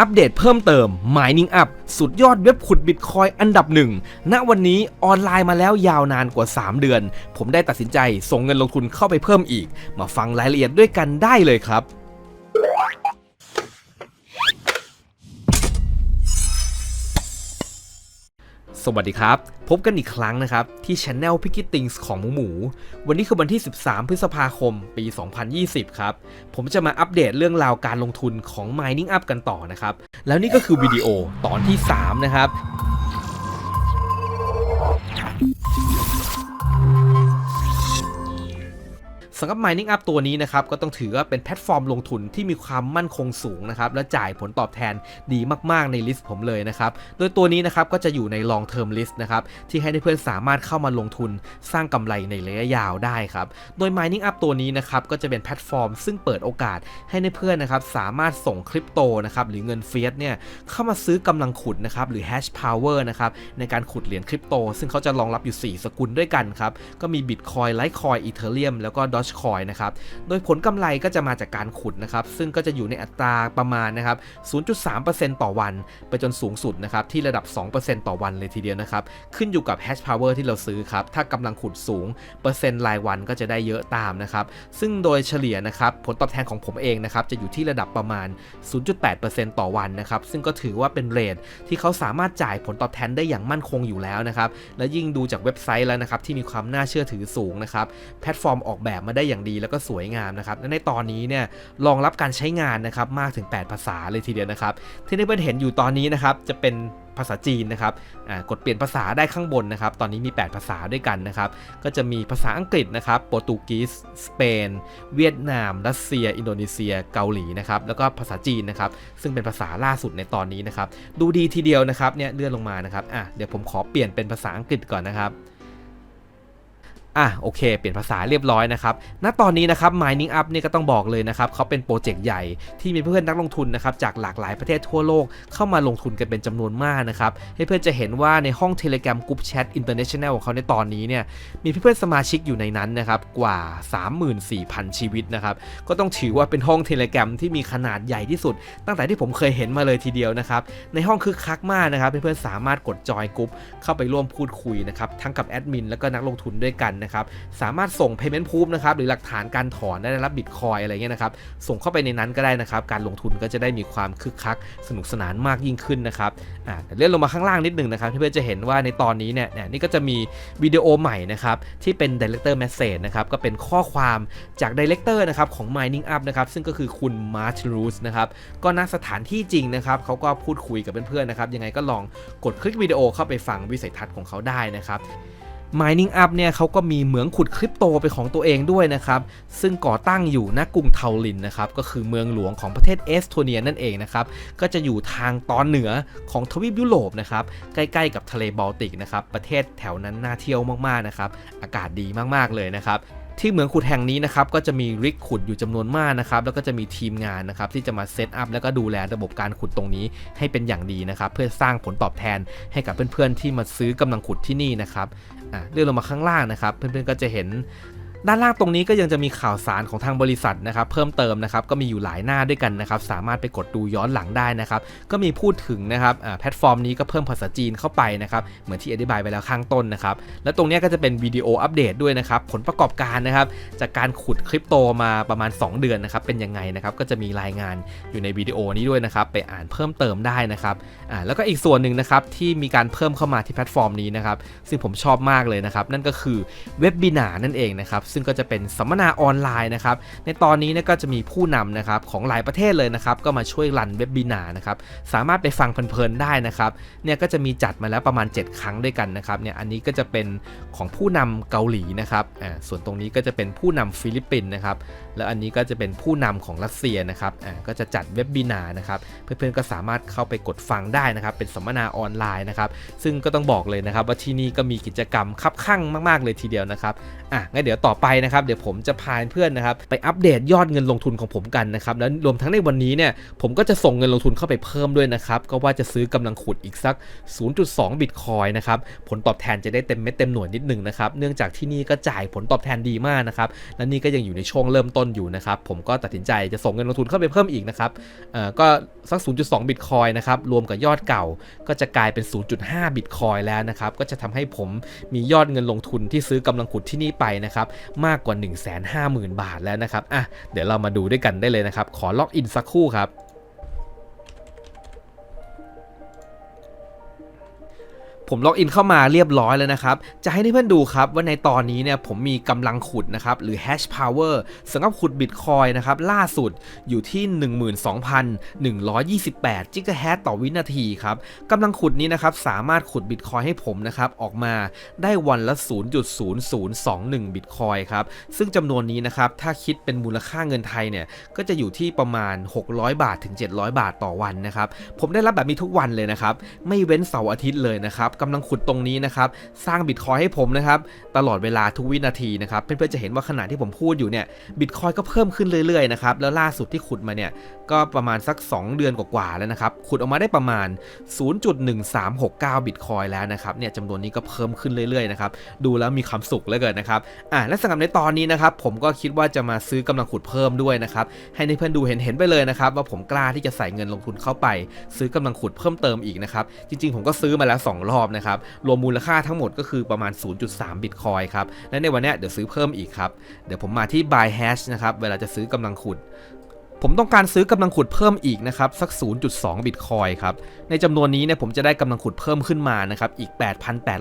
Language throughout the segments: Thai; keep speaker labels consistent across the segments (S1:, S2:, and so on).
S1: อัปเดตเพิ่มเติม Mining Up สุดยอดเว็บขุดบิตคอยอันดับหนึ่ง ณ วันนี้ออนไลน์มาแล้วยาวนานกว่า 3 เดือน ผมได้ตัดสินใจส่งเงินลงทุนเข้าไปเพิ่มอีก มาฟังรายละเอียดด้วยกันได้เลยครับ สวัสดีครับ พบกันอีกครั้งนะครับ ที่ช anel p i c k y Things ของหมูหมู วันนี้คือวันที่ 13 พฤษภาคม ปี 2020 ครับ ผมจะมาอัปเดตเรื่องราวการลงทุนของ Mining Up กันต่อนะครับ แล้วนี่ก็คือวิดีโอตอนที่ 3 นะครับ สำหรับ Mining Up ตัวนี้นะครับก็ต้องถือว่าเป็นแพลตฟอร์มลงทุนที่มีความมั่นคงสูงนะครับและจ่ายผลตอบแทนดีมากๆในลิสต์ผมเลยนะครับโดยตัวนี้นะครับก็จะอยู่ใน long term list นะครับที่ให้เพื่อนๆสามารถเข้ามาลงทุนสร้างกำไรในระยะยาวได้ครับโดย Mining Up ตัวนี้นะครับก็จะเป็นแพลตฟอร์ม ซึ่งเปิดโอกาสให้เพื่อนๆนะครับสามารถส่งคริปโตนะครับหรือเงินเฟียสเนี่ยเข้ามาซื้อกำลังขุดนะครับหรือ hash power นะครับในการขุดเหรียญคริปโต ซึ่งเขาจะรองรับอยู่ 4 สกุลด้วยกันครับก็มี Bitcoin Litecoin Ethereum แล้วก็ Dogecoin นะครับ โดยผลกำไรก็จะมาจากการขุดนะครับ ซึ่งก็จะอยู่ในอัตราประมาณนะครับ 0.3%ต่อวัน ไปจนสูงสุดนะครับ ที่ระดับ 2%ต่อวันเลยทีเดียวนะครับ ขึ้นอยู่กับ hash power ที่เราซื้อครับ ถ้ากำลังขุดสูง เปอร์เซ็นต์รายวันก็จะได้เยอะตามนะครับ ซึ่งโดยเฉลี่ยนะครับ ผลตอบแทนของผมเองนะครับ จะอยู่ที่ระดับประมาณ 0.8%ต่อวันนะครับ ซึ่งก็ถือว่าเป็นเรทที่เขาสามารถจ่ายผลตอบแทนได้อย่างมั่นคงอยู่แล้วนะครับ และยิ่งดูจากเว็บไซต์แล้วนะครับที่มีความน่าเชื่อถือสูงนะครับ แพลตฟอร์มออกแบบมาได้อย่างดีแล้วก็สวยงามนะครับและในตอนนี้เนี่ยรองรับการใช้งานนะครับมากถึง 8 ภาษาเลยทีเดียวนะครับ ที่ได้เพื่อนเห็นอยู่ตอนนี้นะครับจะเป็นภาษาจีนนะครับกดเปลี่ยนภาษาได้ข้างบนนะครับ ตอนนี้มี 8 ภาษาด้วยกันนะครับ ก็จะมีภาษาอังกฤษนะครับ โปรตุเกสสเปน เวียดนาม รัสเซีย อินโดนีเซีย เกาหลีนะครับ แล้วก็ภาษาจีนนะครับ ซึ่งเป็นภาษาล่าสุดในตอนนี้นะครับ ดูดีทีเดียวนะครับ เนี่ยเลื่อนลงมานะครับ อะ เดี๋ยวผมขอเปลี่ยนเป็นภาษาอังกฤษก่อนนะครับ อะโอเค เปลี่ยนภาษาเรียบร้อยนะครับ ณ ตอนนี้นะครับ Mining Up เนี่ยก็ต้องบอกเลยนะครับเขาเป็นโปรเจกต์ใหญ่ที่มีเพื่อนนักลงทุนนะครับจากหลากหลายประเทศทั่วโลกเข้ามาลงทุนกันเป็นจำนวนมากนะครับให้เพื่อนจะเห็นว่าในห้อง Telegram Group Chat International ของเขาในตอนนี้เนี่ยมีเพื่อนสมาชิกอยู่ในนั้นนะครับกว่า 34,000 ชีวิตนะครับก็ต้องถือว่าเป็นห้อง Telegram ที่มีขนาดใหญ่ที่สุด ตั้งแต่ที่ผมเคยเห็นมาเลยทีเดียวนะครับในห้องคึกคักมากนะครับเพื่อนๆสามารถกดจอยกรุ๊ปเข้าไปร่วมพูดคุยนะครับทั้งกับแอดมินแล้วก็นักลงทุนด้วยกันนะครับสามารถส่ง payment proof นะครับหรือหลักฐานการถอนได้รับบิตคอยอะไรเงี้ยนะครับส่งเข้าไปในนั้นก็ได้นะครับ การลงทุนก็จะได้มีความคึกคักสนุกสนานมากยิ่งขึ้นนะครับอ่าเลื่อนลงมาข้างล่างนิดหนึ่งนะครับเพื่อนจะเห็นว่าในตอนนี้เนี่ยเนี่ยนี่ก็จะมีวิดีโอใหม่นะครับที่เป็น director message นะครับก็เป็นข้อความจาก director นะครับของ mining up นะครับซึ่งก็คือคุณ March r u s นะครับก็ณสถานที่จริงนะครับเขาก็พูดคุยกับเพื่อนๆนะครับยังไงก็ลองกดคลิกวิดีโอเข้าไปฟังวิสัยทัศน์ของเขาได้นะครับ Mining Up เนี่ยเขาก็มีเหมืองขุดคริปโตเป็นของตัวเองด้วยนะครับซึ่งก่อตั้งอยู่ณกรุงเทาลินนะครับก็คือเมืองหลวงของประเทศเอสโตเนียนั่นเองนะครับก็จะอยู่ทางตอนเหนือของทวีปยุโรปนะครับใกล้ๆกับทะเลบอลติกนะครับประเทศแถวนั้นน่าเที่ยวมากๆนะครับอากาศดีมากๆเลยนะครับ ที่เหมืองขุดแห่งนี้นะครับก็จะมีริกขุดอยู่จำนวนมากนะครับแล้วก็จะมีทีมงานนะครับที่จะมาเซตอัพแล้วก็ดูแลระบบการขุดตรงนี้ให้เป็นอย่างดีนะครับเพื่อสร้างผลตอบแทนให้กับเพื่อนๆที่มาซื้อกำลังขุดที่นี่นะครับอะเลื่อนลงมาข้างล่างนะครับ เพื่อนๆก็จะเห็น ด้านล่างตรงนี้ก็ยังจะมีข่าวสารของทางบริษัทนะครับเพิ่มเติมนะครับก็มีอยู่หลายหน้าด้วยกันนะครับสามารถไปกดดูย้อนหลังได้นะครับก็มีพูดถึงนะครับแพลตฟอร์มนี้ก็เพิ่มภาษาจีนเข้าไปนะครับเหมือนที่อธิบายไปแล้วข้างต้นนะครับและตรงนี้ก็จะเป็นวิดีโออัปเดตด้วยนะครับผลประกอบการนะครับจากการขุดคริปโตมาประมาณ 2 เดือนนะครับเป็นยังไงนะครับก็จะมีรายงานอยู่ในวิดีโอนี้ด้วยนะครับไปอ่านเพิ่มเติมได้นะครับอ่าแล้วก็อีกส่วนหนึ่งนะครับที่มีการเพิ่มเข้ามาที่แพลตฟอร์มนี้นะครับซึ่งผมชอบมากเลยนะครับนั่นก็คือเว็บบินานั่นเองนะครับซงก็จะเป็นสัมมนาออนไลน์นะครับในตอนนี้นก็จะมีผู้นำนะครับของหลายประเทศเลยนะครับก็มาช่วยรันเว็บบินานะครับสามารถไปฟังเพลินๆได้นะครับเนี่ยก็จะมีจัดมาแล้วประมาณ 7 ครั้งด้วยกันนะครับเนี่ยอันนี้ก็จะเป็นของผู้นำเกาหลีนะครับอ่าส่วนตรงนี้ก็จะเป็นผู้นำฟิลิปปินส์นะครับ แล้วอันนี้ก็จะเป็นผู้นำของรัสเซียนะครับอ่าก็จะจัดเว็บบินานะครับเพื่อนๆก็สามารถเข้าไปกดฟังได้นะครับ เป็นสัมมนาออนไลน์นะครับ ซึ่งก็ต้องบอกเลยนะครับ ว่าที่นี่ก็มีกิจกรรมคับข้างมากๆเลยทีเดียวนะครับอะงั้นเดี๋ยวต่อไปนะครับเดี๋ยวผมจะพาเพื่อนนะครับไปอัปเดตยอดเงินลงทุนของผมกันนะครับแล้วรวมทั้งในวันนี้เนี่ยผมก็จะส่งเงินลงทุนเข้าไปเพิ่มด้วยนะครับก็ว่าจะซื้อกำลังขุดอีกสัก 0.2 บิตคอยนะครับผลตอบแทนจะได้เต็มเม็ดเต็มหน่วยนิดหนึ่งนะครับเนื่องจากที่นี่ก็จ่ายผลตอบแทนดีมากนะครับและนี่ก็ยังอยู่ในช่วงเริ่มต้นอยู่นะครับ ผมก็ตัดสินใจจะส่งเงินลงทุนเข้าไปเพิ่มอีกนะครับก็สัก 0.2 บิตคอยนะครับ รวมกับยอดเก่าก็จะกลายเป็น 0.5 บิตคอยแล้วนะครับ ก็จะทำให้ผมมียอดเงินลงทุนที่ซื้อกำลังขุดที่นี่ไปนะครับ มากกว่า 150,000 บาทแล้วนะครับอะเดี๋ยวเรามาดูด้วยกันได้เลยนะครับ ขอล็อกอินสักครู่ครับ ผมล็อกอินเข้ามาเรียบร้อยแล้วนะครับ จะให้เพื่อนๆดูครับว่าในตอนนี้เนี่ยผมมีกำลังขุดนะครับหรือ hash power สำหรับขุด Bitcoin นะครับล่าสุดอยู่ที่ 12,128จิกะแฮตต่อวินาทีครับกำลังขุดนี้นะครับสามารถขุด Bitcoin ให้ผมนะครับออกมาได้วันละ 0.0021 Bitcoin ครับซึ่งจำนวนนี้นะครับถ้าคิดเป็นมูลค่าเงินไทยเนี่ยก็จะอยู่ที่ประมาณ 600 บาทถึง 700 บาทต่อวันนะครับผมได้รับแบบนี้ทุกวันเลยนะครับไม่เว้นเสาร์อาทิตย์เลยนะครับกำลังขุดตรงนี้นะครับสร้างบิตคอยให้ผมนะครับตลอดเวลาทุกวินาทีนะครับเพื่อนๆจะเห็นว่าขณะที่ผมพูดอยู่เนี่ยบิตคอยก็เพิ่มขึ้นเรื่อยๆนะครับแล้วล่าสุดที่ขุดมาเนี่ยก็ประมาณสัก 2 เดือนกว่าๆแล้วนะครับขุดออกมาได้ประมาณ 0.1369 บิตคอยแล้วนะครับเนี่ยจำนวนนี้ก็เพิ่มขึ้นเรื่อยๆนะครับดูแล้วมีความสุขเหลือเกินนะครับอ่าและสำหรับในตอนนี้นะครับผมก็คิดว่าจะมาซื้อกำลังขุดเพิ่มด้วยนะครับให้เพื่อนดูเห็นๆไปเลยนะครับว่าผมกล้าที่จะใส่เงินลงทุนเข้าไป ซื้อกำลังขุดเพิ่มเติมอีกนะครับจริงๆ ผมก็ซื้อมาแล้ว 2 รอบนะครับ รวมมูลค่าทั้งหมดก็คือประมาณ 0.3 บิตคอยครับ และในวันนี้เดี๋ยวซื้อเพิ่มอีกครับ เดี๋ยวผมมาที่ buy hash นะครับ เวลาจะซื้อกำลังขุด ผมต้องการซื้อกำลังขุดเพิ่มอีกนะครับ สัก 0.2 บิตคอยครับ ในจำนวนนี้เนี่ยผมจะได้กำลังขุดเพิ่มขึ้นมานะครับ อีก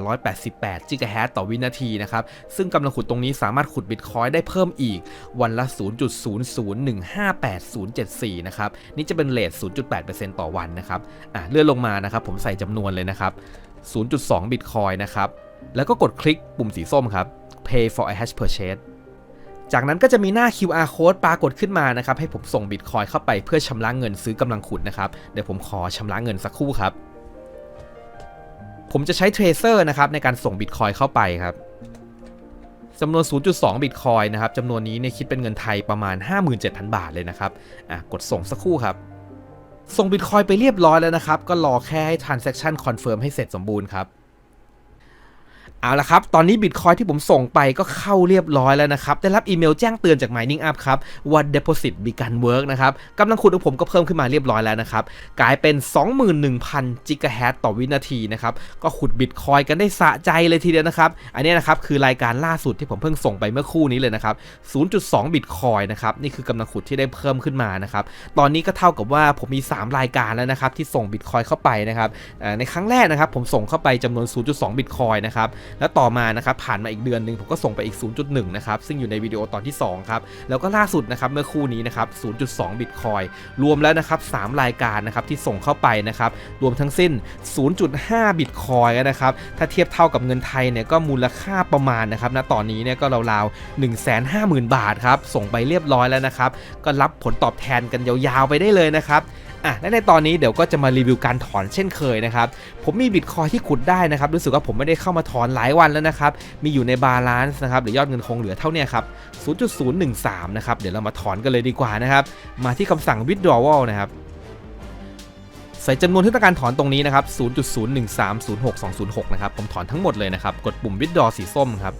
S1: 8,888จิกะแฮตต่อวินาทีนะครับ ซึ่งกำลังขุดตรงนี้สามารถขุดบิตคอยได้เพิ่มอีกวันละ 0.00158074 นะครับ นี่จะเป็นเลท0.8%ต่อวันนะครับ อะเลื่อนลงมานะครับ ผมใส่จำนวนเลยนะครับ0.2บิตคอยนะครับ แล้วก็กดคลิกปุ่มสีส้มครับ pay for a hash purchase จากนั้นก็จะมีหน้า QR code ปรากฏขึ้นมานะครับ ให้ผมส่งบิตคอยเข้าไปเพื่อชำระเงินซื้อกำลังขุดนะครับ เดี๋ยวผมขอชำระเงินสักครู่ครับ ผมจะใช้ Tracer นะครับในการส่งบิตคอยเข้าไปครับจำนวน 0.2 บิตคอยนะครับจำนวนนี้เนี่ยคิดเป็นเงินไทยประมาณ 57,000 บาทเลยนะครับ อะ กดส่งสักครู่ครับ ส่งบิตคอยไปเรียบร้อยแล้วนะครับ ก็รอแค่ให้ transaction confirm ให้เสร็จสมบูรณ์ครับ เอาละครับ ตอนนี้บิตคอยที่ผมส่งไปก็เข้าเรียบร้อยแล้วนะครับ ได้รับอีเมลแจ้งเตือนจาก Mining Up ครับว่า Deposit begun work นะครับกำลังขุดของผมก็เพิ่มขึ้นมาเรียบร้อยแล้วนะครับ กลายเป็น 21,000 จิกะแฮตต่อวินาทีนะครับ ก็ขุดบิตคอยกันได้สะใจเลยทีเดียวนะครับ อันนี้นะครับคือรายการล่าสุดที่ผมเพิ่งส่งไปเมื่อคู่นี้เลยนะครับ 0.2 บิตคอยนะครับ นี่คือกำลังขุดที่ได้เพิ่มขึ้นมานะครับ ตอนนี้ก็เท่ากับว่าผมมี 3 รายการแล้วนะครับที่ส่งบิตคอยเข้าไปนะครับในครั้งแรกนะครับผมส่งเข้าไปจำนวน 0.2 บิตคอยนะครับแล้วต่อมานะครับผ่านมาอีกเดือนหนึ่งผมก็ส่งไปอีก 0.1 นะครับ ซึ่งอยู่ในวิดีโอตอนที่ 2 ครับ แล้วก็ล่าสุดนะครับเมื่อคู่นี้นะครับ 0.2 บิตคอยรวมแล้วนะครับ 3 รายการนะครับที่ส่งเข้าไปนะครับ รวมทั้งสิ้น 0.5 บิตคอยนะครับ ถ้าเทียบเท่ากับเงินไทยเนี่ยก็มูลค่าประมาณนะครับณตอนนี้เนี่ยก็ราวๆ 150,000 บาทครับ ส่งไปเรียบร้อยแล้วนะครับ ก็รับผลตอบแทนกันยาวๆไปได้เลยนะครับ อะและในตอนนี้เดี๋ยวก็จะมารีวิวการถอนเช่นเคยนะครับ ผมมีบิตคอยที่ขุดได้นะครับ รู้สึกว่าผมไม่ได้เข้ามาถอนหลายวันแล้วนะครับ มีอยู่ในบาลานซ์นะครับหรือยอดเงินคงเหลือเท่านี้ครับ 0.013 นะครับ เดี๋ยวเรามาถอนกันเลยดีกว่านะครับ มาที่คำสั่ง withdrawal นะครับใส่จำนวนที่ต้องการถอนตรงนี้นะครับ 0.01306206 นะครับ ผมถอนทั้งหมดเลยนะครับ กดปุ่ม withdraw สีส้มครับ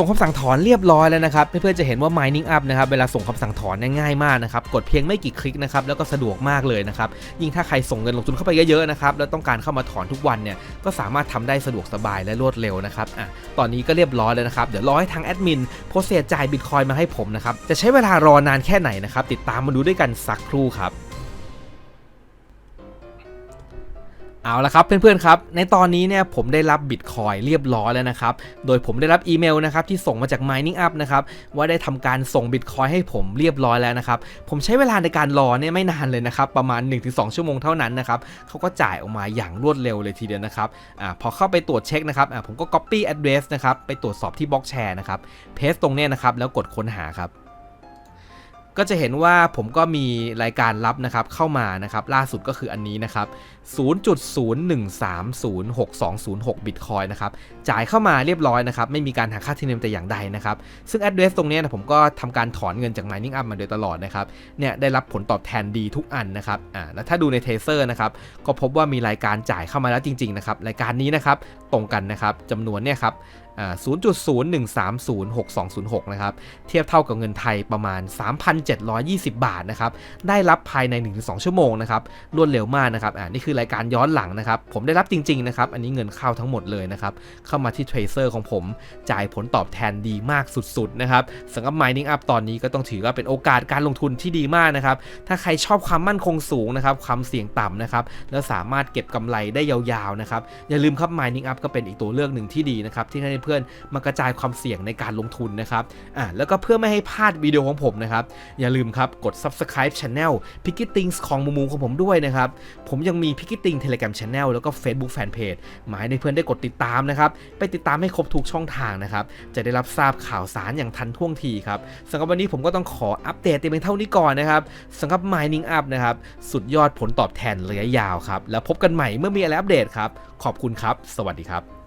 S1: ส่งคำสั่งถอนเรียบร้อยแล้วนะครับ เพื่อนๆจะเห็นว่า mining up นะครับเวลาส่งคำสั่งถอนง่ายมากนะครับ กดเพียงไม่กี่คลิกนะครับแล้วก็สะดวกมากเลยนะครับ ยิ่งถ้าใครส่งเงินลงทุนเข้าไปเยอะๆนะครับแล้วต้องการเข้ามาถอนทุกวันเนี่ยก็สามารถทำได้สะดวกสบายและรวดเร็วนะครับอะตอนนี้ก็เรียบร้อยแล้วนะครับเดี๋ยวรอให้ทางแอดมินโพสเซจ่ายบิตคอยมาให้ผมนะครับจะใช้เวลารอนานแค่ไหนนะครับติดตามมาดูด้วยกันสักครู่ครับ เอาละครับเพื่อนๆครับ ในตอนนี้เนี่ยผมได้รับบิตคอยเรียบร้อยแล้วนะครับ โดยผมได้รับอีเมลนะครับที่ส่งมาจาก Mining Up นะครับว่าได้ทำการส่งบิตคอยให้ผมเรียบร้อยแล้วนะครับ ผมใช้เวลาในการรอเนี่ยไม่นานเลยนะครับ ประมาณ 1-2 ชั่วโมงเท่านั้นนะครับเขาก็จ่ายออกมาอย่างรวดเร็วเลยทีเดียวนะครับอ่าพอเข้าไปตรวจเช็คนะครับอ่าผมก็ copy address นะครับไปตรวจสอบที่บล็อกแชร์นะครับเพสตรงเนี้ยนะครับแล้วกดค้นหาครับ ก็จะเห็นว่าผมก็มีรายการลับนะครับเข้ามานะครับล่าสุดก็คืออันนี้นะครับ 0.01306206บิตคอยนะครับจ่ายเข้ามาเรียบร้อยนะครับไม่มีการหักค่าธรรมเนียมแต่อย่างใดนะครับซึ่ง address ตรงนี้นะผมก็ทำการถอนเงินจาก mining up มาโดยตลอดนะครับเนี่ยได้รับผลตอบแทนดีทุกอันนะครับอ่าแล้วถ้าดูใน Tracer นะครับก็พบว่ามีรายการจ่ายเข้ามาแล้วจริงๆนะครับรายการนี้นะครับตรงกันนะครับจำนวนเนี่ยครับ 0.01306206นะครับ เทียบเท่ากับเงินไทยประมาณ 3,720 บาทนะครับ ได้รับภายใน 1-2 ชั่วโมงนะครับ รวดเร็วมากนะครับ อ่า นี่คือรายการย้อนหลังนะครับ ผมได้รับจริง ๆ นะครับ อันนี้เงินเข้าทั้งหมดเลยนะครับ เข้ามาที่ Tracer ของผม จ่ายผลตอบแทนดีมากสุด ๆ นะครับสำหรับ Mining Up ตอนนี้ก็ต้องถือว่าเป็นโอกาสการลงทุนที่ดีมากนะครับ ถ้าใครชอบความมั่นคงสูงนะครับ ความเสี่ยงต่ำนะครับ แล้วสามารถเก็บกำไรได้ยาวๆ นะครับ อย่าลืมครับ Mining Up ก็เป็นอีกตัวเลือกหนึ่งที่ดีนะครับ ที่ให้เพื่อนมากระจายความเสี่ยงในการลงทุนนะครับอ่าแล้วก็เพื่อไม่ให้พลาดวิดีโอของผมนะครับ อย่าลืมครับกด subscribe channel p i c k e t i n g ของมุมมุมของผมด้วยนะครับ ผมยังมี p i c k e t i n g Telegram Channel แล้วก็ Facebook Fanpage หมายในเพื่อนได้กดติดตามนะครับ ไปติดตามให้ครบทุกช่องทางนะครับ จะได้รับทราบข่าวสารอย่างทันท่วงทีครับสำหรับวันนี้ผมก็ต้องขออัปเดตเพียงเท่านี้ก่อนนะครับสำหรับ Mining Up นะครับสุดยอดผลตอบแทนระยะยาวครับแล้วพบกันใหม่เมื่อมีอะไรอัปเดตครับขอบคุณครับ สวัสดีครับ